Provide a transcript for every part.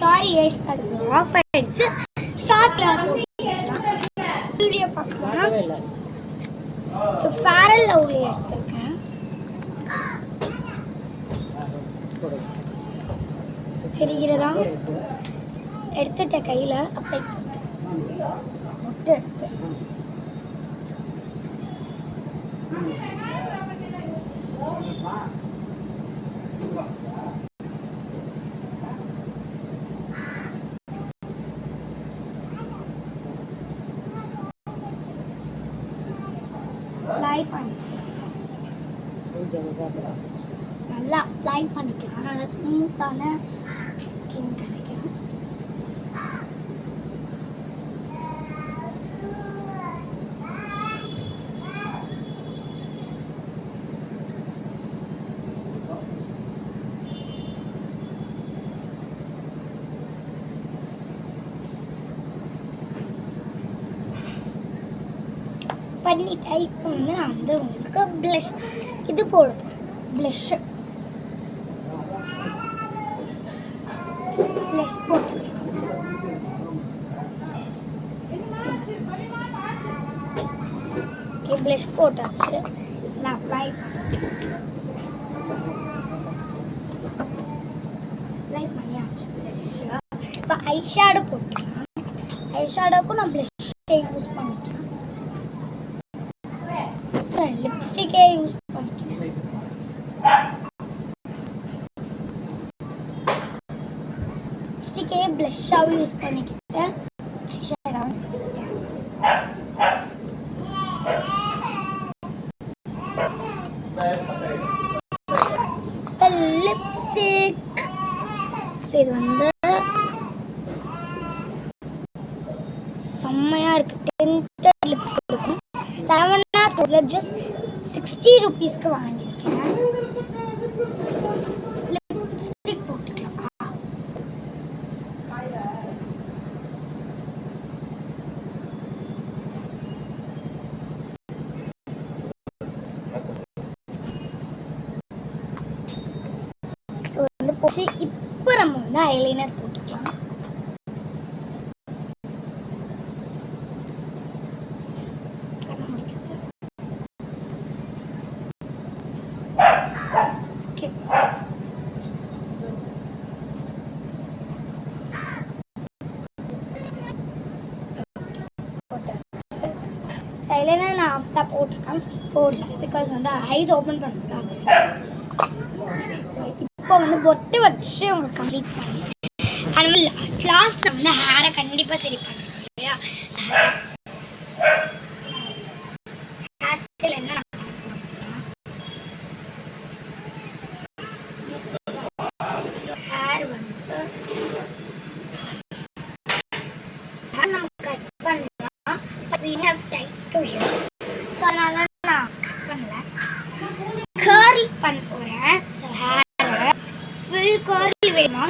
Sorry ace அது off ஆயிடுச்சு. ஷார்ட்ல வீடியோ பார்க்கணும்னா ஸோ ஃபேரல் லவ்லி எடுத்திருக்கேன். கொடு. தெரிகிறதா இருக்கு. கையில் அப்படி முட்டை எடுத்து அப்ளை பண்ணிக்கலாம். நல்லா அப்ளை பண்ணிக்கலாம். நல்லா ஸ்மூத்தான ஸ்கின் கிடைக்கும் பண்ணிட்டேன் இப்போ வந்து நான் வந்து உங்களுக்கு ப்ளஷ் இது போடும் ப்ளஷ்ஷு ப்ளஷ் போட்டு ப்ளஷ் போட்டாச்சு. நான் அப்ளை அப்ளை பண்ணியாச்சு. இப்போ ஐ ஷேடோ போட்டுக்கலாம். ஐ ஷேடோக்கும் நான் ப்ளஷ் யூஸ் பண்ணிக்கிறேன் சாரி லிப்ஸ்டிக்கே யூஸ் பண்ணிக்கிறேன். லிப்ஸ்டிக்கே ப்ளஷ்ஷாகவும் யூஸ் பண்ணிக்கிட்டேன் லிப்ஸ்டிக் இது வந்து செம்மையாக இருக்கு டென்டட் லிப்ஸ்டிக் இருக்கும் செவனா ஸ்டோரில் ஜஸ்ட் சிக்ஸ்டி ருபீஸ்க்கு வாங்கியிருக்கேன் லிப்ஸ்டிக் போட்டுக்கலாம் ஸோ வந்து போச்சு இப்போ நம்ம வந்து ஐலைனர் ஐலைனர் நான் ஆஃப் தான் போட்டிருக்கேன். போடல பிகாஸ் வந்து ஐஸ் ஓப்பன் பண்ணுறாங்க இப்போ வந்து பொட்டு வச்சு உங்களுக்கு கம்ப்ளீட் பண்ணேன் அது லாஸ்ட்டில் வந்து ஹேரை கண்டிப்பாக சரி பண்ணணும் இல்லையா ஹேர் ஸ்டைல் என்ன ஹேர் வந்து hair நம்ம கட் பண்ணலாம் we have time to here so அதனால நான் கட் பண்ணல கர்ல் பண்ண போகிறேன் ஸோ ஹேரை ஃபுல் கர்லி வேணுமா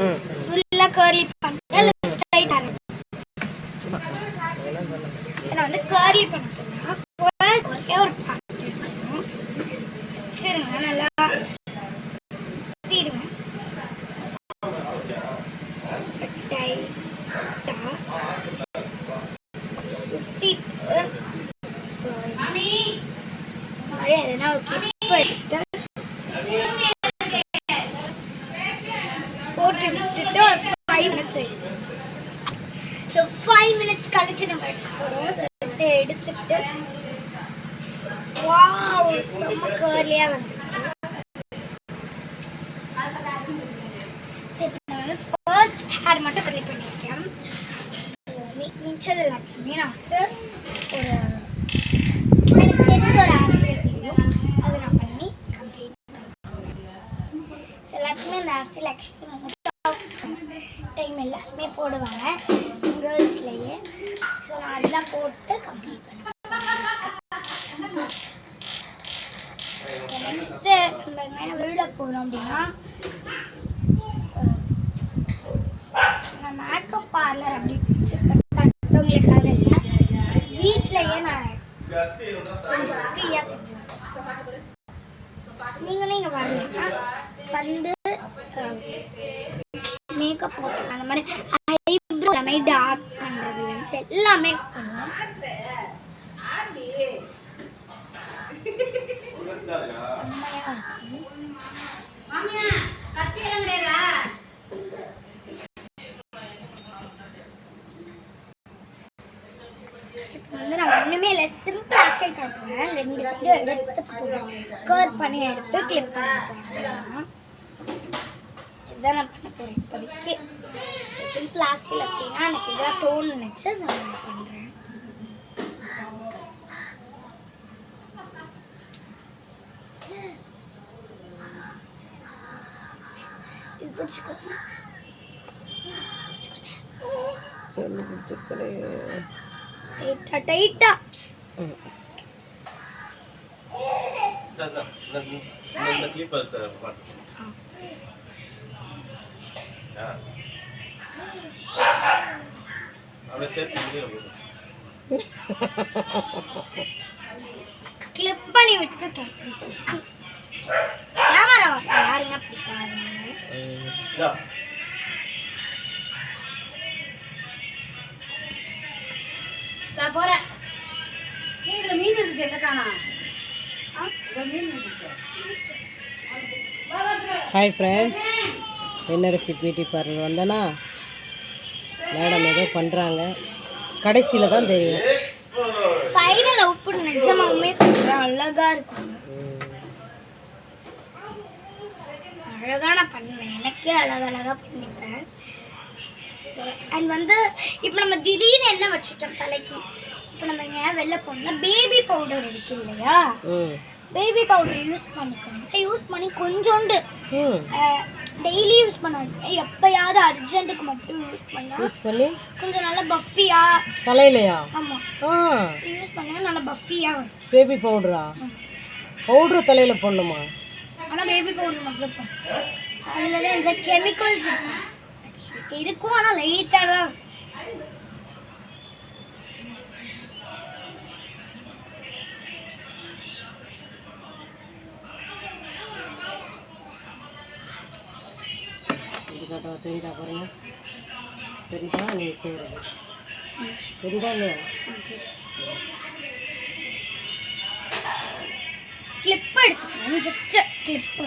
ம் ஃபுல்லாக கர்லி பண்ணிட்டு லெஃப்ட் ரைட் ஹேர் சும்மா அதெல்லாம் பண்ணலாம். ஸோ நான் வந்து கர்லி பண்ண போகிறேன் ஃபர்ஸ்ட் ஒரே ஒரு பாக்கெட் எடுக்கணும் சரிங்க நல்லா சுற்றிடுங்க சுற்றிட்டு எதனா ஒரு கிளிப் எடுத்துட்டு போட்டு விட்டுட்டு ஒரு five minutes so five minutes கழிச்சு நம்ம எடுக்க போகிறோம் எடுத்துட்டு வாவ் செம்ம கேர்லியாக வந்துருக்கு. ஃபர்ஸ்ட் ஹேர் மட்டும் கர்லி பண்ணியிருக்கேன். ஸோ மிச்சது எல்லாத்தையுமே நான் வந்து ஒரு எனக்கு தெரிஞ்ச ஒரு ஹேர் தெரியும் அதை நான் பண்ணி கம்ப்ளீட் ஸோ எல்லாத்துக்குமே இந்த ஹேர் ஆக்சுவலி டைம் எல்லாருமே போடுவாங்க கேர்ள்ஸ்லேயே ஸோ நான் அதெல்லாம் போட்டு கம்ப்ளீட் பண்ணுவேன். நெக்ஸ்ட்டு நம்ம மேலே வீடியோ போகிறோம் அப்படின்னா நான் மேக்கப் பார்லர் அப்படி கட்டவங்களுக்காக இல்லை வீட்டிலையே நான் செஞ்சு ஃப்ரீயாக செஞ்சுருவேன் நீங்களும் இங்கே வரலைன்னா வந்து மேக்கப் போட்டு அந்த மாதிரி ஐப்ரோ எல்லாமே டார்க் பண்ணுறது எல்லாமே பண்ணுவோம் வந்து நான் ஒன்றுமே இல்லை. ஸ்டைல் பண்ண போகிறேன் ரெண்டு சைடும் எடுத்து போகிறேன் கர்வ் பண்ணி எடுத்து கிளிப் பண்ண போகிறேன் இதுதான் நான் பண்ண போகிறேன் இப்போதைக்கு சிம்பிள் ஸ்டைல் அப்படின்னா எனக்கு இதான் தோணுச்சு ஸோ நான் பண்ணுறேன் இது பிடிச்சிக்கோ. சொல்லி கொடுத்துருக்கிறேன் டைட்டா டைட்டா. ம். இந்த கிளிப் பாட்டு ஆ. அப்படியே சேர்த்து முடியல போதும் கிளிப் பண்ணி விட்டுருக்கேன் கேமரா யாருங்க அப்படி பாருங்க இதா. நான் போறேன் நீ இதுல மீன் இருந்துச்சு எங்க காணா? மீன் இருந்துச்சு. Hi friends recipe beauty parlour வந்தேன்னா மேடம் ஏதோ பண்ணுறாங்க கடைசியில் தான் தெரியும். ஃபைனல் அவுட்புட் நிஜமாவுமே சொல்றேன் அழகா இருக்கும். அழகா நான் பண்ணுவேன். எனக்கே அழகழகா பண்ணிப்பேன். அண்ட் வந்து இப்போ நம்ம திடீர்னு என்ன வச்சுட்டோம் தலைக்கு. இப்போ நம்ம எங்கேயா வெளில போனோம்னா பேபி பவுடர் இருக்கு இல்லையா? ம். பேபி பவுடர் யூஸ் பண்ணிக்கோங்க. யூஸ் பண்ணி கொஞ்சோண்டு டெய்லி யூஸ் பண்ணாதீங்க எப்பயாவது அர்ஜென்ட்டுக்கு மட்டும் யூஸ் பண்ணா யூஸ் பண்ணி? கொஞ்சம் நல்லா பஃபியா தலையிலையா? ஆமாம் ஆ. யூஸ் பண்ணா நல்லா பஃபியா வரும். பேபி பவுடரா பவுட்ரு தலையில் போடணுமா? ஆனால் பேபி பவுடர் மட்டும். அதுல இந்த கெமிக்கல்ஸ் இருக்கும் ஆனால் லைட்டாக தான் காட்டவா தெரியுதா பாருங்க. தெரியுதா? நீங்கள் செய்கிறது தெரியுதா இல்லையா? கிளிப் எடுத்துக்கிறேன் ஜஸ்ட் கிளிப்பு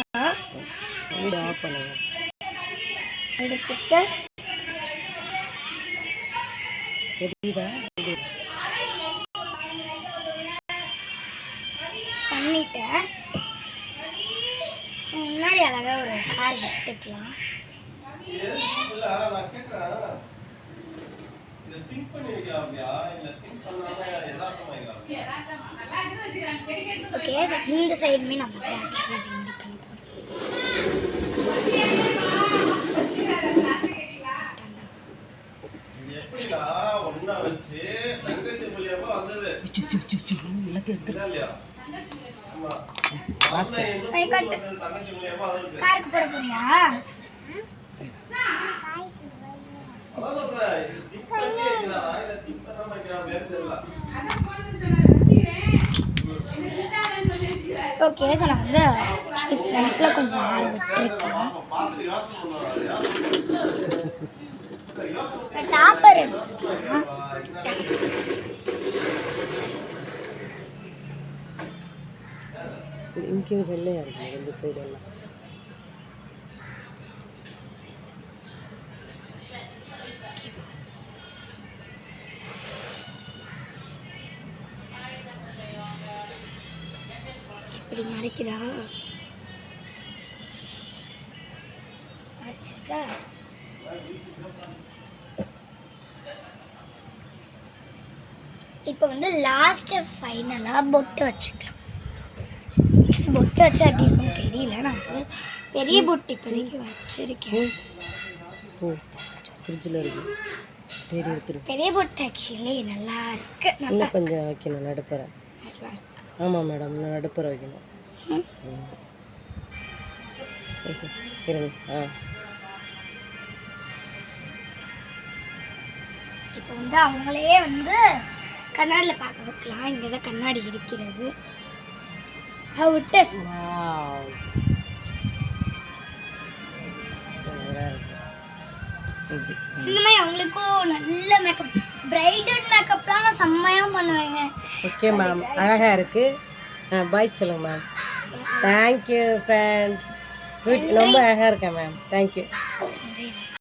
வீடியோ ஆஃப் பண்ணுங்க. எடுத்துட்டு. தெரியுதா? பண்ணிட்டேன் முன்னாடி அழகா ஒரு ஹேர் வெட்டுக்கலாம் இல்ல, நான் கேட்கிறேன். இதை think பண்ணி வைக்கிறாப்லையா? இல்ல think பண்ணாம யதார்த்தமா. வைக்கிறாப்லையா? ஓகே இந்த எப்படிடா? வச்சு தங்கச்சி மூலியமா வந்தது. இல்லையா? காட்டு. வந்தது? தங்கச்சி மூலியமா வந்தது ஓகே ஸோ நான் வந்து ஆக்சுவலி ஃப்ரண்ட்டில் கொஞ்சம் ஆள் விட்டுருக்கேன் டாப்பர் எடுத்துருக்கேன் இங்கேயும் வெள்ளையா இருக்கு ரெண்டு சைடு மறைக்குதா மறைச்சிருச்சா இப்போ வந்து லாஸ்ட் ஃபைனலாக பொட்டு வச்சுக்கலாம். பொட்டு வச்சா அப்படி இருக்கும்னு தெரியல. நான் வந்து பெரிய பொட்டு இப்போதைக்கு வச்சிருக்கேன். ஃப்ரிட்ஜில் இருக்கு. எடுத்துரு. பெரிய பொட்டு ஆக்சுவலி நல்லா இருக்கு. நல்லா கொஞ்சம் வைக்கணும் நடுப்புற. நல்லா இருக்கு. ஆமாம் மேடம் நடுப்புற வைக்கணும். இப்போ வந்து அவங்களே வந்து கண்ணாடியில் பார்க்க வைக்கலாம். இங்கே தான் கண்ணாடி இருக்கிறது. வாவ் ஈஸி இந்த மாதிரி அவங்களுக்கும் நல்ல மேக்கப் பிரைடல் மேக்கப்லாம் நான் செம்மையாக பண்ணுவேங்க. ஓகே மேம் அழகாக இருக்குது பாய் சொல்லுங்கள் மேம் தேங்க்யூ ஃப்ரெண்ட்ஸ் ரொம்ப அழகாக இருக்கேன் மேம் தேங்க்யூ